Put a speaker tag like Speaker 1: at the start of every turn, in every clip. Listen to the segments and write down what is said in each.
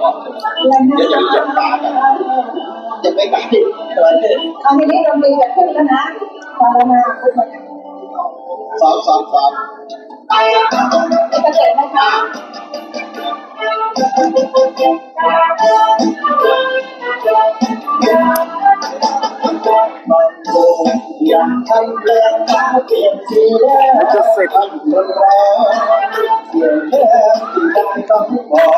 Speaker 1: เนาะอย่าอย่าอย่าปากอย่าไปปกตน
Speaker 2: ตอนนี้เรามีจะ
Speaker 1: ขึ้นแล้วนะภาวนาคุณม
Speaker 2: สามสามสาม
Speaker 1: จะเกิ
Speaker 2: ดนะคะอย่าทำเรื่
Speaker 1: องเขาเพียง
Speaker 2: ทีเดี
Speaker 1: ยวจะเสร็จมั
Speaker 2: นแล้วเลี่ยน
Speaker 1: แค่ที่ได้ต้องบอก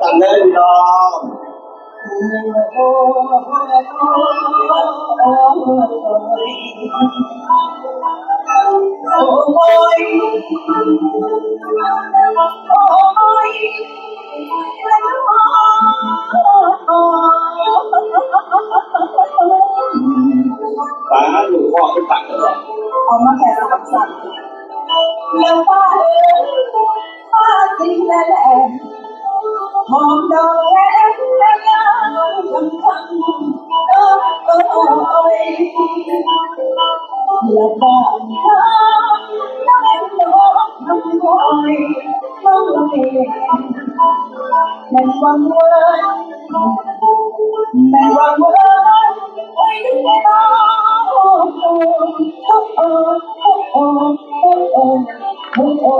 Speaker 1: 打雷了！là ba ơi, ba tình là
Speaker 2: lẽ hôm đó em đã nhau gần thân ơ ơ ôi là ba nhớ năm em đó năm rồi mong về mẹ con ơi, mẹ con ơi. Yeah.